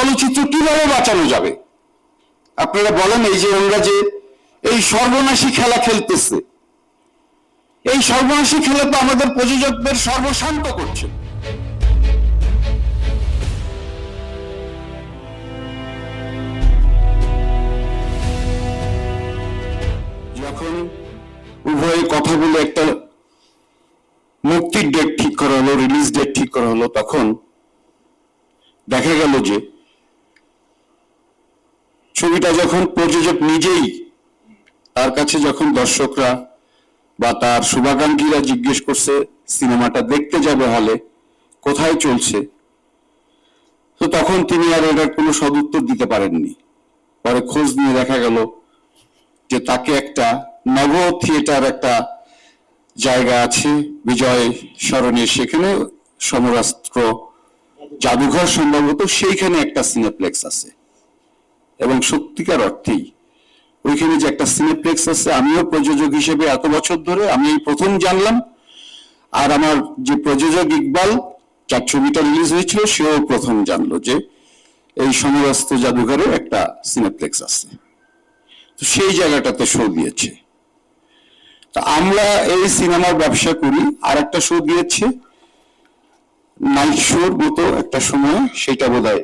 চলচ্চিত্র কীভাবে বাঁচানো যাবে? আপনারা বলেন এই যে ওরা যে এই সর্বনাশী খেলা খেলতেছে। এই সর্বনাশী খেলা তো আমাদের প্রযোজকদের সর্বশান্ত করছে। যখন উভয়ে কথা একটা মুক্তির ডেট ঠিক করা হলো রিলিজ ডেট ঠিক করা হলো, তখন দেখা গেল যে ছবিটা যখন প্রযোজক নিজেই, তার কাছে যখন দর্শকরা বা তার শুভাকাঙ্ক্ষীরা জিজ্ঞেস করছে, সিনেমাটা দেখতে যাবে হলে? কোথায় চলছে? তো তখন তিনি আর এটার কোনো সদুত্তর দিতে পারেননি। পরে খোঁজ নিয়ে দেখা গেল যে তাকে একটা নব থিয়েটার একটা জায়গা আছে, বিজয় স্মরণে সেখানে সমরাস্ত্র, জাদুঘর সম্ভবত সেইখানে একটা সিনেপ্লেক্স আছে। এবং সত্যিকার অর্থেই। ওইখানে যে একটা সিনেপ্লেক্স আছে, আমিও প্রযোজক হিসেবে এত বছর ধরে আমি এই প্রথম জানলাম। আর আমার যে প্রযোজক ইকবাল, যার ছবিটা রিলিজ হয়েছিল, সেও প্রথম জানলো যে এই সমরাস্ত্র জাদুঘরে একটা সিনেপ্লেক্স আছে। তো সেই জায়গাটাতে শো দিয়েছে। তা আমরা এই সিনেমার ব্যবসা করি, আর একটা শো দিয়েছে নাইট শোর মতো একটা সময়, সেটা বোধ হয়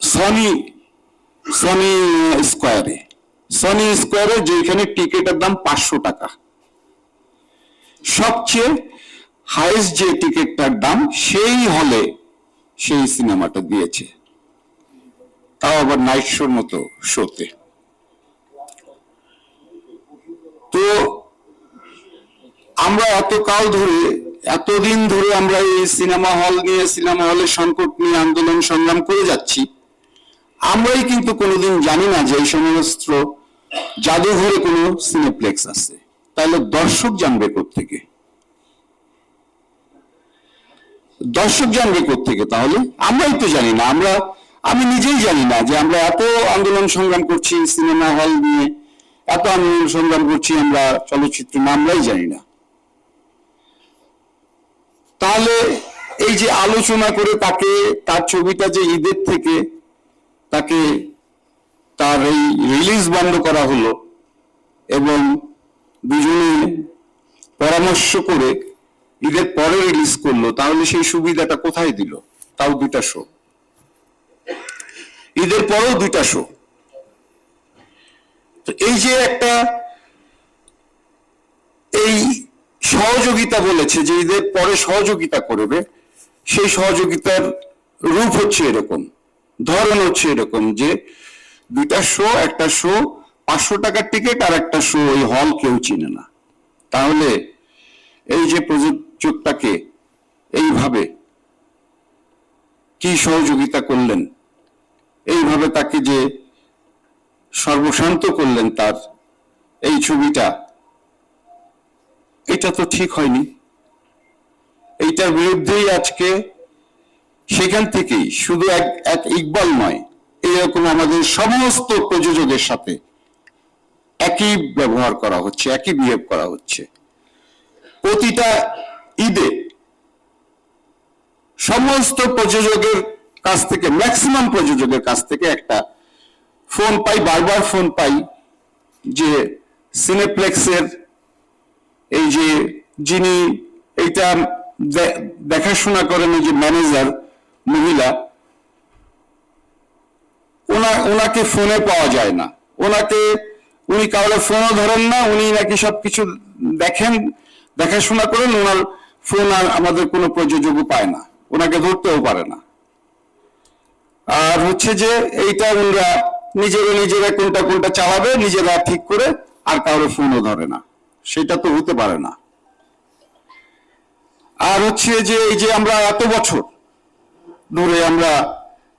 সনি সনি স্কোয়ারে সনি স্কোয়ারে যেখানে টিকিটের দাম পাঁচশো টাকা। সবচেয়ে হাইস্ট যে টিকিটটার দাম, সেই হলে সেই সিনেমাটা দিয়েছে। তাও আবার নাইট শোর মতো শোতে তো আমরা এত কাল ধরে, এতদিন ধরে আমরা এই সিনেমা হল নিয়ে, সিনেমা হলের সংকট নিয়ে আন্দোলন সংগ্রাম করে যাচ্ছি। আমরাই কিন্তু কোনোদিন জানি না যে এই সমস্ত জাদুঘরে কোনো সিনেপ্লেক্স আছে। তাহলে দর্শক জানবে থেকে দর্শক জানবে থেকে তাহলে আমরাই তো জানি না। আমরা, আমি নিজেই জানি না যে আমরা এত আন্দোলন সংগ্রাম করছি সিনেমা হল নিয়ে, এত আন্দোলন সংগ্রাম করছি আমরা চলচ্চিত্র না আমরাই জানি না। তাহলে এই যে আলোচনা করে তাকে, তার ছবিটা যে ঈদের থেকে তাকে তার এই রিলিজ বন্ধ করা হলো এবং দুজনে পরামর্শ করে ঈদের পরে রিলিজ করল, তাহলে সেই সুবিধাটা কোথায় দিল? তাও দুটা শো ঈদের পরেও দুইটা শো তো এই যে একটা এই সহযোগিতা বলেছে যে ঈদের পরে সহযোগিতা করবে, সেই সহযোগিতার রূপ হচ্ছে এরকম। ধরন হচ্ছে এরকম যে দুইটা শো একটা শো পাঁচশো টাকার টিকিট আর একটা শো ওই হল কেউ চিনে না। তাহলে এই যে প্রযোজকটাকে এইভাবে কি সহযোগিতা করলেন? এইভাবে তাকে যে সর্বশান্ত করলেন তার এই ছবিটা, এটা তো ঠিক হয়নি। এইটার বিরুদ্ধেই আজকে সেখান থেকেই শুধু এক এক ইকবাল নয়, এরকম আমাদের সমস্ত প্রযোজকের সাথে একই ব্যবহার করা হচ্ছে, একই বিহেভ করা হচ্ছে। প্রতিটা ঈদে সমস্ত প্রযোজকের কাছ থেকে ম্যাক্সিমাম প্রযোজকের কাছ থেকে একটা ফোন পাই, বারবার ফোন পাই যে সিনেপ্লেক্সের এই যে যিনি এইটা দেখাশোনা করেন এই যে ম্যানেজার মহিলা, ওনা, ওনাকে ফোনে পাওয়া যায় না। ওনাকে, উনি কাউকে ফোনও ধরেন না, উনি নাকি সবকিছু দেখেন, দেখাশোনা করেন, ওনার ফোন আর আমাদের কোনো প্রযোজকও পায় না। ওনাকে ধরতেও পারে না। আর হচ্ছে যে, এইটা ওনারা নিজেরা নিজেরা কোনটা কোনটা চালাবে, নিজেরা ঠিক করে আর কারোর ফোনও ধরে না। সেটা তো হতে পারে না। আর হচ্ছে যে, এই যে আমরা এত বছর ধরে আমরা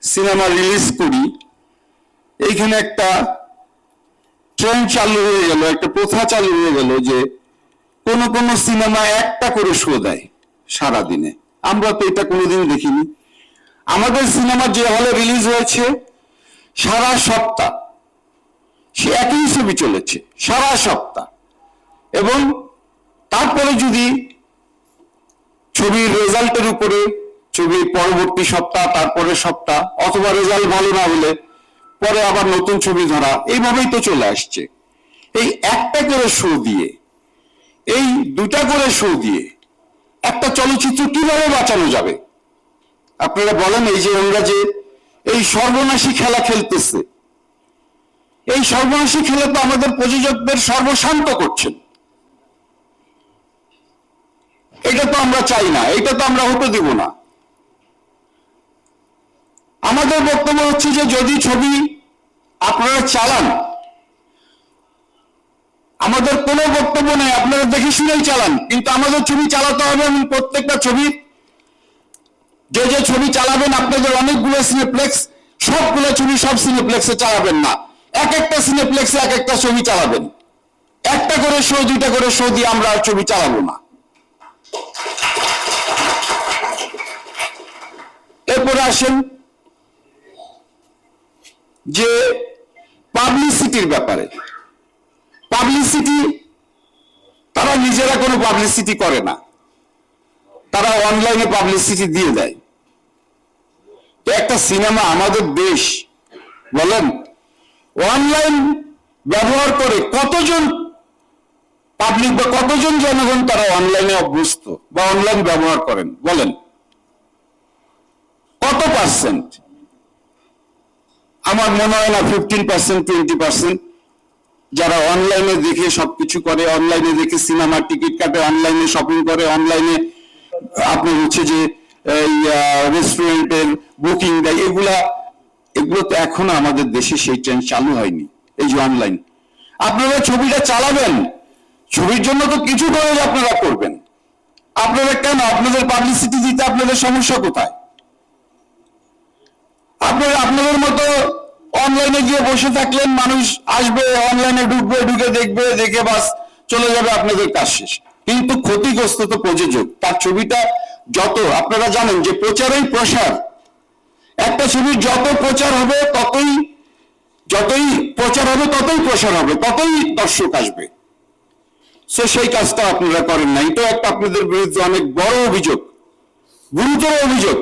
সিনেমা রিলিজ করি। এইখানে একটা ট্রেন চালু হয়ে গেল, একটা প্রথা চালু হয়ে গেল যে কোন কোন সিনেমা একটা করে শো দেয় সারাদিনে। আমরা তো এটা কোনোদিন দেখিনি। আমাদের সিনেমা যে হলে রিলিজ হয়েছে, সারা সপ্তাহ সে একই ছবি চলেছে, সারা সপ্তাহ। এবং তারপরে যদি ছবির রেজাল্টের উপরে ছবির পরবর্তী সপ্তাহ তারপরে সপ্তাহ, অথবা রেজাল্ট ভালো না হলে পরে আবার নতুন ছবি ধরা, এইভাবেই তো চলে আসছে। এই একটা করে শো দিয়ে, এই দুটা করে শো দিয়ে একটা চলচ্চিত্র কীভাবে বাঁচানো যাবে? আপনারা বলেন এই যে ওরা যে এই সর্বনাশী খেলা খেলতেছে, এই সর্বনাশী খেলা তো আমাদের প্রযোজকদের সর্বশান্ত করছেন। এটা তো আমরা চাই না, এটা তো আমরা হতে দিব না। আমাদের বক্তব্য হচ্ছে যে যদি ছবি আপনারা চালান, আমাদের কোনো বক্তব্য নেই, আপনারা দেখে শুনেই চালান, কিন্তু আমাদের ছবি চালাতে হবে এবং প্রত্যেকটা ছবি। যে যে ছবি চালাবেন, আপনাদের অনেকগুলো সিনেপ্লেক্স সবগুলো ছবি সব সিনেপ্লেক্সে চালাবেন না। এক একটা সিনেপ্লেক্সে এক একটা ছবি চালাবেন। একটা করে শো দুইটা করে শো দিয়ে আমরা আর ছবি চালাবো না। এরপরে আসেন যে পাবলিসিটির ব্যাপারে। পাবলিসিটি তারা নিজেরা কোনো পাবলিসিটি করে না। তারা অনলাইনে পাবলিসিটি দিয়ে দেয়। তো একটা সিনেমা আমাদের দেশ, বলেন অনলাইন ব্যবহার করে কতজন পাবলিক বা কতজন জনগণ তারা অনলাইনে অভ্যস্ত বা অনলাইন ব্যবহার করেন? বলেন, কত পার্সেন্ট আমার মনে হয় না ফিফটিন পার্সেন্ট টোয়েন্টি পার্সেন্ট যারা অনলাইনে দেখে সবকিছু করে অনলাইনে দেখে সিনেমার টিকিট কাটে অনলাইনে শপিং করে অনলাইনে আপনি হচ্ছে যে, এই রেস্টুরেন্টের বুকিং দেয়, এগুলা, এগুলো তো এখনও আমাদের দেশে সেই ট্রেন চালু হয়নি, এই যে অনলাইন আপনারা ছবিটা চালাবেন, ছবির জন্য তো কিছু খরচ আপনারা করবেন। আপনারা কেন আপনাদের পাবলিসিটি দিতে আপনাদের সমস্যা কোথায়? আপনারা, আপনাদের অনলাইনে গিয়ে বসে থাকলেন মানুষ আসবে অনলাইনে ঢুকবে, ঢুকে দেখবে, দেখে বাস চলে যাবে, আপনাদের কাজ শেষ। কিন্তু ক্ষতিগ্রস্ত তো প্রযোজক, তার ছবিটা যত, আপনারা জানেন যে প্রচারই প্রসার। একটা ছবির যত প্রচার হবে, ততই, যতই প্রচার হবে, ততই প্রসার হবে, ততই দর্শক আসবে। সো সেই কাজটা আপনারা করেন না এটা একটা আপনাদের বিরুদ্ধে অনেক বড় অভিযোগ, গুরুতর অভিযোগ।